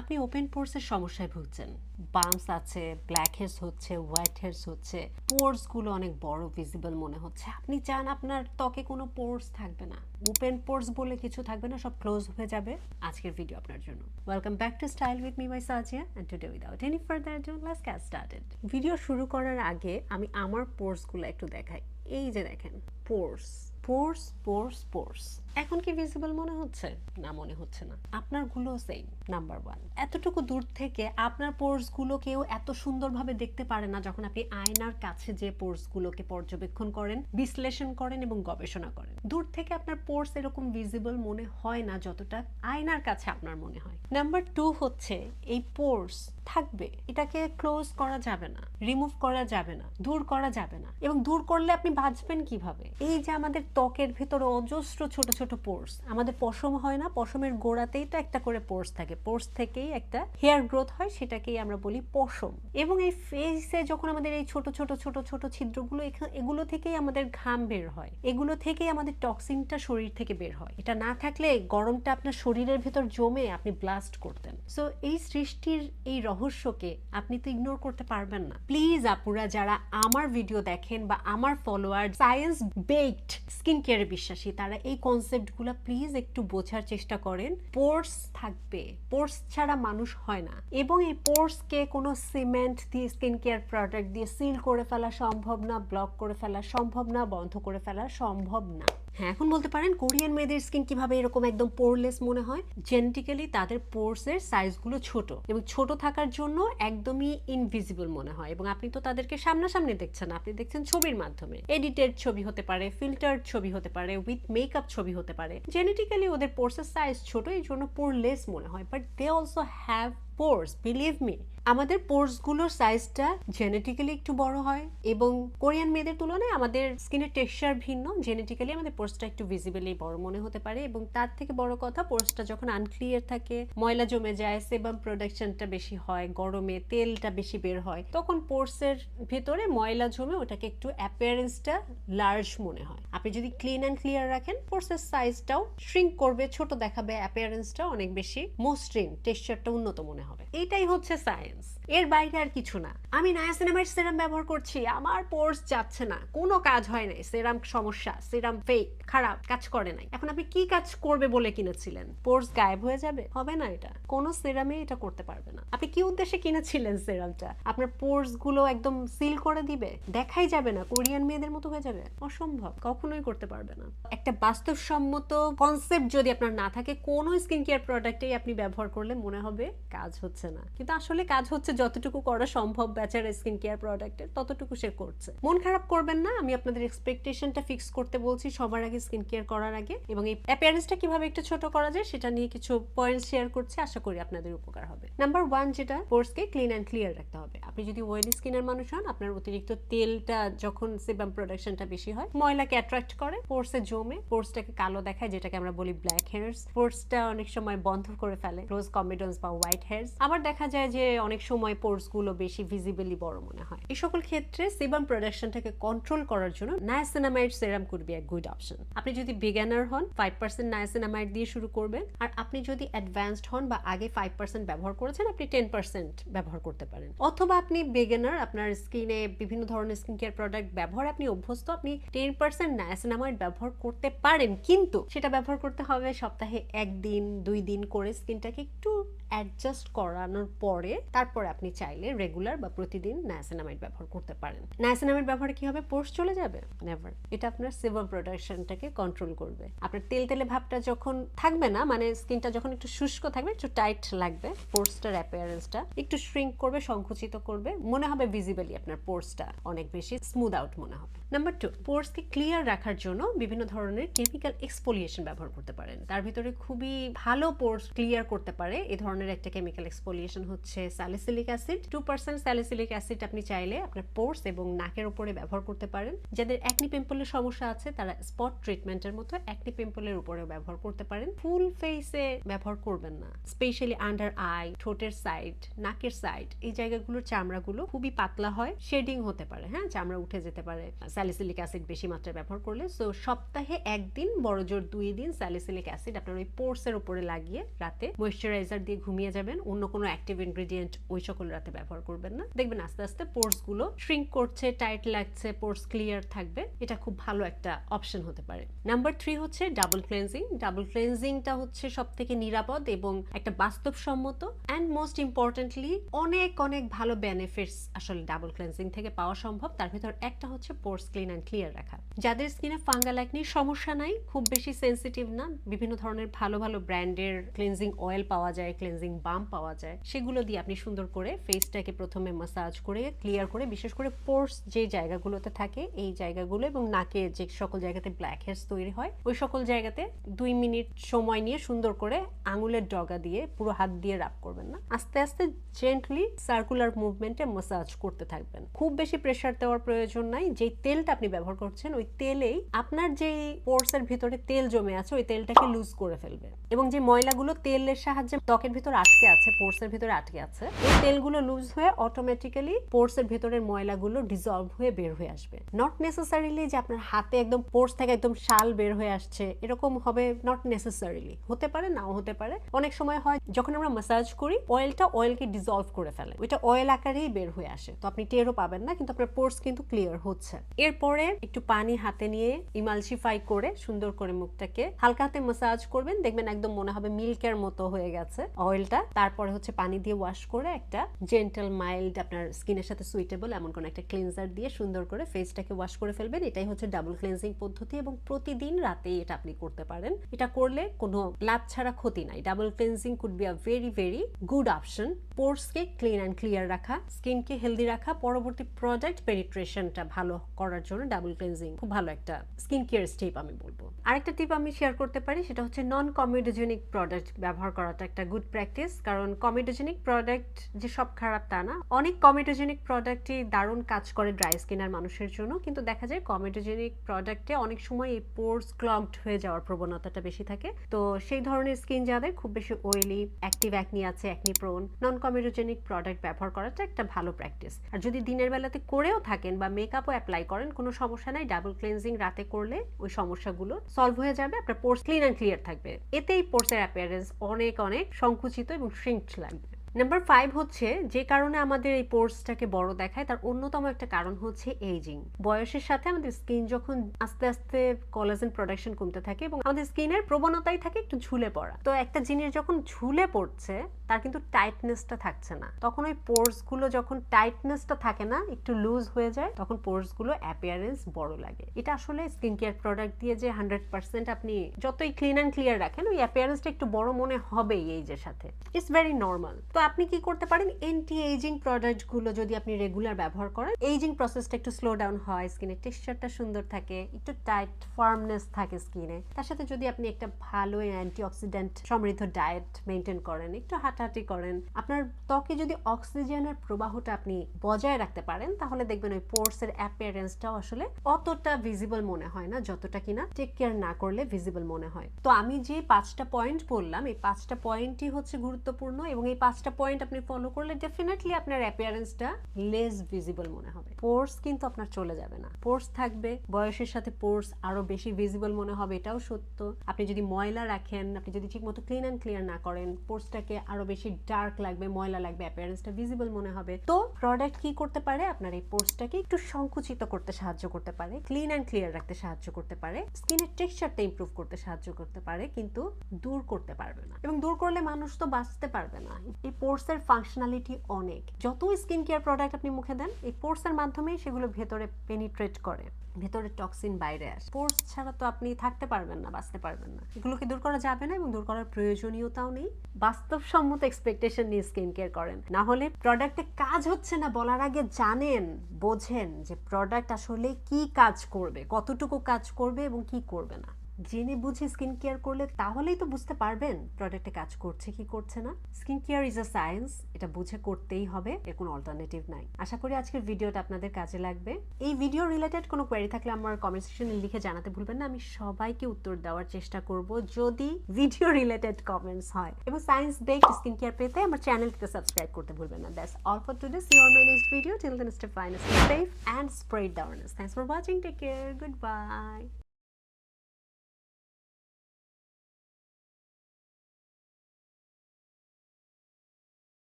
আপনি ওপেন পোর্সের সমস্যায় ভুগছেন। বার্নস আছে ব্ল্যাক হেডস হচ্ছে হোয়াইট হেডস হচ্ছে পোর্সগুলো অনেক বড় ভিজিবল মনে হচ্ছে। আপনি চান আপনার ত্বকে কোনো পোর্স থাকবে না। ওপেন পোর্স বলে কিছু থাকবে না, সব ক্লোজ হয়ে যাবে। আজকের ভিডিও আপনার জন্য। Welcome back to style with me by Sajia and today without any further ado, let's get started. Video শুরু করার আগে আমি আমার পোর্সগুলো একটু দেখাই। এই যে দেখেন পোর্স পোর্স পোর্স পোর্স এখন কি ভিজিবল মনে হচ্ছে? না, মনে হচ্ছে না। আপনারগুলো সেম নাম্বার ওয়ান এতটুকু দূর থেকে আপনার পোর্সগুলো কেউ এত সুন্দরভাবে দেখতে পারে না যখন আপনি আয়নার কাছে যে পোর্স গুলোকে পর্যবেক্ষণ করেন, বিশ্লেষণ করেন এবং গবেষণা করেন। দূর থেকে আপনার পোর্স এরকম ভিজিবল মনে হয় না যতটা আয়নার কাছে আপনার মনে হয়। নাম্বার টু হচ্ছে এই পোর্স থাকবে। এটাকে ক্লোজ করা যাবে না রিমুভ করা যাবে না, দূর করা যাবে না। এবং দূর করলে আপনি বাঁচবেন কীভাবে? এই যে আমাদের ত্বকের ভেতরে অজস্র ছোট ছোট পোর্স। আমাদের পশম হয় না, পশমের গোড়াতেই তো একটা করে পোর্স থাকে। পোর্স থেকেই একটা হেয়ার গ্রোথ হয়, সেটাকেই আমরা বলি পশম। এবং এই ফেসে যখন আমাদের এই ছোট ছোট ছোট ছোট ছিদ্রগুলো এগুলো থেকেই আমাদের ঘাম বের হয়। এগুলো থেকেই আমাদের টক্সিনটা শরীর থেকে বের হয়। এটা না থাকলে গরমটা আপনার শরীরের ভেতর জমে আপনি ব্লাস্ট করতেন। সো এই সৃষ্টির এই রহস্যকে আপনি তো ইগনোর করতে পারবেন না। প্লিজ আপুরা, যারা আমার ভিডিও দেখেন বা আমার ফলোয়ার সায়েন্স বেকড স্কিন কেয়ারে বিশ্বাসী, তারা এই কনসেপ্টগুলো প্লিজ একটু বোঝার চেষ্টা করেন। পোর্স থাকবে। পোর্স ছাড়া মানুষ হয় না। এবং এই পোর্সকে কোনো সিমেন্ট দিয়ে স্কিন কেয়ার প্রোডাক্ট দিয়ে সিল করে ফেলা সম্ভব না ব্লক করে ফেলা সম্ভব না, বন্ধ করে ফেলা সম্ভব না। হ্যাঁ এখন বলতে পারেন কোরিয়ান মেয়েদের স্কিন কীভাবে এরকম একদম পোরলেস মনে হয়? জেনেটিক্যালি তাদের পোর্সের সাইজগুলো ছোট এবং ছোট থাকার জন্য একদমই ইনভিজিবল মনে হয় এবং আপনি তো তাদেরকে সামনাসামনি দেখছেন, আপনি দেখছেন ছবির মাধ্যমে। এডিটেড ছবি হতে পারে ফিল্টার্ড ছবি হতে পারে উইথ মেকআপ ছবি হতে পারে। জেনেটিক্যালি ওদের পোর্সের সাইজ ছোট এই জন্য পোরলেস মনে হয় but they also have pores believe me আমাদের পোর্সগুলোর সাইজটা জেনেটিক্যালি একটু বড় হয় এবং কোরিয়ান মেয়েদের তুলনায় আমাদের স্কিনের টেক্সচার ভিন্ন। জেনেটিক্যালি আমাদের পোর্সটা একটু ভিজিবলি বড় মনে হতে পারে এবং তার থেকে বড় কথা পোর্সটা যখন আনক্লিয়ার থাকে, ময়লা জমে যায় সেবাম প্রোডাকশনটা বেশি হয়, গরমে তেলটা বেশি বের হয়, তখন পোর্সের ভেতরে ময়লা জমে ওটাকে একটু অ্যাপিয়ারেন্সটা লার্জ মনে হয়। আপনি যদি ক্লিন অ্যান্ড ক্লিয়ার রাখেন, পোর্সের সাইজটাও শ্রিঙ্ক করবে, ছোট দেখাবে অ্যাপিয়ারেন্সটা অনেক বেশি মসৃণ টেক্সচারটা উন্নত মনে হবে। এটাই হচ্ছে সায়েন্স এর বাইরে আর কিছু না। আমি নায়াসিনামাইড সেরাম ব্যবহার করছি, আমার পোর্স যাচ্ছে না। কোনো কাজ হয় নাই। সেরাম সমস্যা, সেরাম ফেক খারাপ, কাজ করে নাই। এখন আপনি কি কাজ করবে বলে কিনেছিলেন? পোর্স গায়েব হয়ে যাবে? হবে না এটা। কোনো সেরামে এটা করতে পারবে না। আপনি কি উদ্দেশ্যে কিনেছিলেন সেরামটা? আপনার পোর্সগুলো একদম সিল করে দিবে? দেখাই যাবে না। কোরিয়ান মেয়েদের মতো হয়ে যাবে? অসম্ভব। কখনোই করতে পারবে না। একটা বাস্তবসম্মত কনসেপ্ট যদি আপনার না থাকে, কোনো স্কিন কেয়ার প্রোডাক্টেই আপনি ব্যবহার করলে মনে হবে কাজ হচ্ছে না। কিন্তু আসলে কাজ হচ্ছে যতটুকু করা সম্ভব বেচারা স্কিন কেয়ার প্রোডাক্টের, ততটুকু সে করছে। মন খারাপ করবেন না, আমি আপনাদের এক্সপেকটেশনটা ফিক্স করতে বলছি সবার আগে স্কিন কেয়ার করার আগে এবং এই অ্যাপিয়ারেন্সটা কীভাবে একটু ছোট করা যায় সেটা নিয়ে কিছু পয়েন্ট শেয়ার করছি, আশা করি আপনাদের উপকার হবে। নাম্বার ওয়ান যেটা পোর্সকে ক্লিন অ্যান্ড ক্লিয়ার রাখতে হবে। আপনি যদি ওয়েলি স্কিনের মানুষ হন, আপনার অতিরিক্ত তেলটা যখন সেবাম প্রোডাকশনটা বেশি হয়, ময়লাকে অ্যাট্রাক্ট করে পোর্সে জমে পোর্সটাকে কালো দেখায়, যেটাকে আমরা বলি ব্ল্যাক হেয়ার্স পোর্সটা অনেক সময় বন্ধ করে ফেলে রোজ কমিডন্স বা হোয়াইট হেয়ার্স আবার দেখা যায় যে অনেক সময় পোর্সগুলো বেশি ভিজিবলি বড় মনে হয়। এই সকল ক্ষেত্রে সেবাম প্রোডাকশনটাকে কন্ট্রোল করার জন্য niacinamide serum could be a good option আপনি যদি বিজ্ঞানার হন ফাইভ পার্সেন্ট নায়াসিনামাইড দিয়ে শুরু করবেন। আর আপনি যদি অ্যাডভান্সড হন বা আগে ফাইভ পার্সেন্ট ব্যবহার করেছেন, আপনি টেন পার্সেন্ট ব্যবহার করতে পারেন। অথবা আপনি বিজ্ঞানার আপনার স্কিনে বিভিন্ন ধরনের স্কিন কেয়ার প্রোডাক্ট ব্যবহার আপনি অভ্যস্ত, আপনি টেন পার্সেন্ট নায়াসিনামাইড ব্যবহার করতে পারেন। কিন্তু সেটা ব্যবহার করতে হবে সপ্তাহে একদিন, দুই দিন করে স্কিনটাকে একটু অ্যাডজাস্ট করানোর পরে তারপরে আপনি চাইলে রেগুলার বা প্রতিদিন নায়াসিনামাইড ব্যবহার করতে পারেন। নায়াসিনামাইড ব্যবহারে কি হবে? পোর্স চলে যাবে? নেভার এটা আপনার সেবাম প্রোডাকশনটাকে কন্ট্রোল করবে। আপনার তেল তেলে ভাবটা যখন থাকবে না মানে স্কিনটা যখন একটু শুষ্ক থাকবে, একটু টাইট লাগবে পোর্সটার অ্যাপিয়ারেন্সটা একটু শ্রিঙ্ক করবে, সংকুচিত করবে, মনে হবে ভিজিবলি আপনার পোর্সটা অনেক বেশি স্মুথ আউট মনে হবে। নাম্বার টু পোর্সকে ক্লিয়ার রাখার জন্য বিভিন্ন ধরনের কেমিক্যাল এক্সপোলিয়েশন ব্যবহার করতে পারেন। তার ভিতরে খুবই ভালো পোর্স ক্লিয়ার করতে পারে। এই ধরনের একটা কেমিক্যাল এক্সপোলিয়েশন হচ্ছে salicylic acid two percent salicylic acid আপনি চাইলে আপনার পোর্স এবং নাকের উপরে ব্যবহার করতে পারেন। যাদের অ্যাকনি পিম্পলের সমস্যা আছে, তারা স্পট ট্রিটমেন্টের মতো অ্যাকনি পিম্পলের উপরেও ব্যবহার করতে পারেন। ফুল ফেসে ব্যবহার করবেন না। স্পেশালি আন্ডার আই ঠোঁটের সাইড নাকের সাইড এই জায়গাগুলোর চামড়াগুলো খুবই পাতলা হয়। শেডিং হতে পারে হ্যাঁ? চামড়া উঠে যেতে পারে। স্যালিসিলিক অ্যাসিড বেশি মাত্রায় ব্যবহার করলে সো সপ্তাহে একদিন, বড় জোর দুই দিন স্যালিসিলিক অ্যাসিড আপনার ওই পোর্সের উপরে লাগিয়ে রাতে ময়শ্চারাইজার দিয়ে ঘুমিয়ে যাবেন। অন্য কোনো অ্যাক্টিভ ইনগ্রেডিয়েন্ট ওই সকল রাতে ব্যবহার করবেন না। দেখবেন আস্তে আস্তে পোর্সগুলো শ্রিঙ্ক করছে টাইট লাগছে, পোর্স ক্লিয়ার থাকবে। এটা খুব ভালো একটা অপশন হতে পারে। নাম্বার থ্রি হচ্ছে ডাবল ক্লেন্সিং ডাবল ক্লেন্সিংটা হচ্ছে সব থেকে নিরাপদ এবং একটা বাস্তবসম্মত অ্যান্ড মোস্ট ইম্পর্টেন্টলি অনেক অনেক ভালো বেনিফিটস আসলে ডাবল ক্লেন্সিং থেকে পাওয়া সম্ভব। তার ভিতর একটা হচ্ছে পোর্স ক্লিন অ্যান্ড ক্লিয়ার রাখা। যাদের স্কিনে ফাঙ্গাল একনির সমস্যা নাই, খুব বেশি সেন্সিটিভ না। বিভিন্ন ধরনের ভালো ভালো ব্র্যান্ডের ক্লেন্সিং অয়েল পাওয়া যায় ক্লেন্সিং বাম পাওয়া যায়। সেগুলো দিয়ে আপনি সুন্দর করে ফেসটাকে প্রথমে মাসাজ করে ক্লিয়ার করে, বিশেষ করে পোর্স যে জায়গাগুলোতে থাকে, এই জায়গাগুলো এবং নাকে যে সকল জায়গাতে ব্ল্যাক হেয়ার্স তৈরি হয়, ওই সকল জায়গাতে দুই মিনিট সময় নিয়ে সুন্দর করে আঙুলের ডগা দিয়ে পুরো হাত দিয়ে রাব করবেন না। আস্তে আস্তে জেন্টলি সার্কুলার মুভমেন্টে মাসাজ করতে থাকবেন। খুব বেশি প্রেশার দেওয়ার প্রয়োজন নাই, যেই তেলটা আপনি ব্যবহার করছেন, ওই তেলেই আপনার যে পোর্সের ভিতরে তেল জমে আছে, ওই তেলটাকে লুজ করে ফেলবে এবং যে ময়লাগুলো তেলের সাহায্যে ত্বকের ভিতর আটকে আছে পোর্সের ভিতরে আটকে আছে, ওই তেলগুলো লুজ হয়ে অটোমেটিক্যালি পোর্সের ভিতরের ময়লাগুলো ডিজলভ হয়ে বের হয়ে আসবে। নট নেসেসারিলি যে আপনার হাতে একদম পোর্স থেকে একদম শাল বের হয়ে আসছে, এরকম হবে নট নেসেসারিলি হতে পারে, নাও হতে পারে। অনেক সময় হয়, যখন আমরা ম্যাসাজ করি অয়েলটা অয়েলকে ডিজলভ করে ফেলে। ওইটা অয়েল আকারেই বের হয়ে আসে। তো আপনি টেরও পাবেন না, কিন্তু আপনার পোর্স কিন্তু ক্লিয়ার হচ্ছে। এরপরে একটু পানি হাতে নিয়ে ইমালসিফাই করে সুন্দর করে মুখটাকে হালকা হাতে মাসাজ করবেন। দেখবেন একদম মনে হবে মিল্কের মতো হয়ে গেছে অয়েলটা তারপরে হচ্ছে পানি দিয়ে ওয়াশ করে একটা জেন্টাল মাইল্ড আপনার স্কিনের সাথে সুইটেবল এমন কোনো একটা ক্লিনজার দিয়ে সুন্দর করে ফেসটাকে ওয়াশ করে ফেলবেন। এটাই হচ্ছে ডাবল ক্লিনজিং পদ্ধতি এবং প্রতিদিন রাতে এটা আপনি করতে পারেন। এটা করলে কোনো লাভ ছাড়া ক্ষতি নাই। Double cleansing could be a very very good option পোর্সকে clean and clear রাখা স্কিনকে হেলদি রাখা। পরবর্তী প্রোডাক্ট পেনিট্রেশনটা ভালো করার জন্য ডাবল ক্লিনজিং, খুব ভালো একটা স্কিন কেয়ার স্টেপ আমি বলব। আরেকটা টিপ আমি শেয়ার করতে পারি, সেটা হচ্ছে নন কমিডোজেনিক প্রোডাক্ট ব্যবহার করাটা একটা গুড প্র্যাকটিস কারণ কমিডোজেনিক প্রোডাক্ট যে সব খারাপ তা না, অনেক কমিডোজেনিক প্রোডাক্টই দারুণ কাজ করে ড্রাই স্কিনার মানুষের জন্য, কিন্তু দেখা যায় কমিডোজেনিক প্রোডাক্টে অনেক সময় এই পোর্স ক্লগড হয়ে যাওয়ার প্রবণতাটা বেশি থাকে। তো সেই ধরনের স্কিন যাদের খুব বেশি অয়েলি অ্যাক্টিভ অ্যাকনি আছে acne prone non comedogenic product ব্যবহার করাটা একটা ভালো প্র্যাকটিস আর যদি দিনের বেলাতে করেও থাকেন বা মেকআপও অ্যাপ্লাই করেন কোনো সমস্যা নাই ডাবল ক্লিনজিং রাতে করলে ওই সমস্যাগুলো সলভ হয়ে যাবে, আপনার পোর্স ক্লিন অ্যান্ড ক্লিয়ার থাকবে। এতেই পোর্সের অ্যাপিয়ারেন্স অনেক অনেক সংকুচিত এবং শ্রিঙ্কড লাগবে। নাম্বার ফাইভ হচ্ছে, যে কারণে আমাদের এই পোর্সটাকে বড় দেখায়, তার অন্যতম একটা কারণ হচ্ছে এইজিং বয়সের সাথে আমাদের স্কিন যখন আস্তে আস্তে কলাজেন প্রোডাকশন কমতে থাকে এবং আমাদের স্কিনের প্রবণতাই থাকে একটু ঝুলে পড়া। তো একটা জিনিস যখন ঝুলে পড়ছে তার কিন্তু টাইটনেসটা থাকছে না। তখন ওই পোর্সগুলো যখন টাইটনেসটা থাকে না, একটু লুজ হয়ে যায়, তখন পোর্সগুলো অ্যাপিয়ারেন্স বড় লাগে। এটা আসলে স্কিন কেয়ার প্রোডাক্ট দিয়ে যে হান্ড্রেড পার্সেন্ট আপনি যতই ক্লিন অ্যান্ড ক্লিয়ার রাখেন, ওই অ্যাপিয়ারেন্সটা একটু বড় মনে হবেই এই যে সাথে। ইটস ভেরি নর্মাল তো আপনি কি করতে পারেন? এন্টি এইজিং প্রোডাক্টগুলো যদি আপনি রেগুলার ব্যবহার করেন এইজিং প্রসেসটা একটু স্লো ডাউন হয় স্কিনের টেক্সচারটা সুন্দর থাকে, একটু টাইট ফার্মনেস থাকে স্কিনে তার সাথে যদি আপনি একটা ভালো অ্যান্টি অক্সিডেন্ট সমৃদ্ধ ডায়েট মেনটেন করেন, একটু হাঁটাহাঁটি করেন। আপনার ত্বকে যদি অক্সিজেনের প্রবাহটা আপনি বজায় রাখতে পারেন, তাহলে দেখবেন ওই পোর্সের অ্যাপিয়ারেন্সটাও আসলে অতটা ভিজিবল মনে হয় না, যতটা কিনা টেক কেয়ার না করলে ভিজিবল মনে হয়। তো আমি যে পাঁচটা পয়েন্ট বললাম, এই পাঁচটা পয়েন্টই হচ্ছে গুরুত্বপূর্ণ এবং এই পাঁচটা পয়েন্ট আপনি ফলো করলে ডেফিনেটলি আপনার অ্যাপিয়ারেন্সটা লেস ভিজিবল মনে হবে। পোর্স কিন্তু আপনার চলে যাবে না। পোর্স থাকবে, বয়সের সাথে পোর্স আরও বেশি ভিজিবল মনে হবে, এটাও সত্য। আপনি যদি ময়লা রাখেন, আপনি যদি ঠিকমতো ক্লিন অ্যান্ড ক্লিয়ার না করেন, পোর্সটাকে আরও বেশি ডার্ক লাগবে, ময়লা লাগবে অ্যাপিয়ারেন্সটা ভিজিবল মনে হবে। তো প্রোডাক্ট কি করতে পারে? আপনার এই পোর্সটাকে একটু সংকুচিত করতে সাহায্য করতে পারে ক্লিন অ্যান্ড ক্লিয়ার রাখতে সাহায্য করতে পারে স্কিনের টেক্সচারটা ইমপ্রুভ করতে সাহায্য করতে পারে, কিন্তু দূর করতে পারবে না। এবং দূর করলে মানুষ তো বাঁচতে পারবে না। এই পোর্সের ফাংশনালিটি অনেক। যত স্কিন কেয়ার প্রোডাক্ট আপনি মুখে দেন, এই পোর্সের মাধ্যমেই সেগুলো ভেতরে পেনিট্রেট করে। ভেতরে টক্সিন বাইরে আসে। স্পোর্টস ছাড়া তো আপনি থাকতে পারবেন না, বাঁচতে পারবেন না। এগুলোকে দূর করা যাবে না এবং দূর করার প্রয়োজনীয়তাও নেই। বাস্তবসম্মত এক্সপেকটেশন নিয়ে স্কিন কেয়ার করেন। না হলে প্রোডাক্টে কাজ হচ্ছে না বলার আগে জানেন, বোঝেন যে প্রোডাক্ট আসলে কি কাজ করবে, কতটুকু কাজ করবে এবং কি করবে না। জেনে বুঝে স্কিন কেয়ার করলে তাহলেই তো বুঝতে পারবেন প্রোডাক্টে কাজ করছে কি করছে না। Skin care is a science এটা বুঝে করতেই হবে, এর কোনো অল্টারনেটিভ নাই। আশা করি আজকের ভিডিওটা আপনাদের কাজে লাগবে। এই ভিডিও রিলেটেড কোনো কোয়েরি থাকলে আমার কমেন্ট সেকশনে লিখে জানাতে ভুলবেন না, আমি সবাইকে উত্তর দেওয়ার চেষ্টা করব যদি ভিডিও রিলেটেড কমেন্টস হয়। এবং সায়েন্স বেসড স্কিন কেয়ার পেতে আমার চ্যানেলটিতে সাবস্ক্রাইব করতে ভুলবেন না। That's all for today see on my next video till then stay fine safe and spread awareness thanks for watching take care good bye